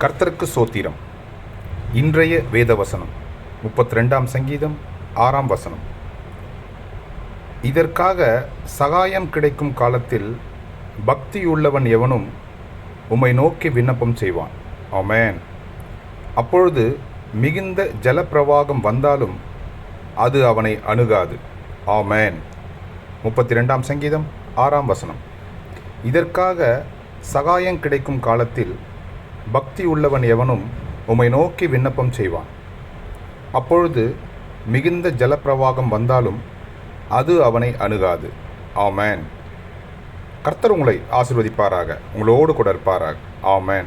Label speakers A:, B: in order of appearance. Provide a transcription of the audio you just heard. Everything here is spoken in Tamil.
A: கர்த்தருக்கு சோத்திரம். இன்றைய வேத வசனம் முப்பத்தி ரெண்டாம் சங்கீதம் ஆறாம் வசனம். இதற்காக சகாயம் கிடைக்கும் காலத்தில் பக்தியுள்ளவன் எவனும் உம்மை நோக்கி விண்ணப்பம் செய்வான். ஆமேன். அப்பொழுது மிகுந்த ஜலப்பிரவாகம் வந்தாலும் அது அவனை அணுகாது. ஆமேன். முப்பத்தி ரெண்டாம் சங்கீதம் ஆறாம் வசனம். இதற்காக சகாயம் கிடைக்கும் காலத்தில் பக்தி உள்ளவன் எவனும் உம்மை நோக்கி விண்ணப்பம் செய்வான். அப்பொழுது மிகுந்த ஜலப்பிரவாகம் வந்தாலும் அது அவனை அணுகாது. ஆமேன். கர்த்தர் உங்களை ஆசிர்வதிப்பாராக. உங்களோடு கூட இருப்பாராக. ஆமேன்.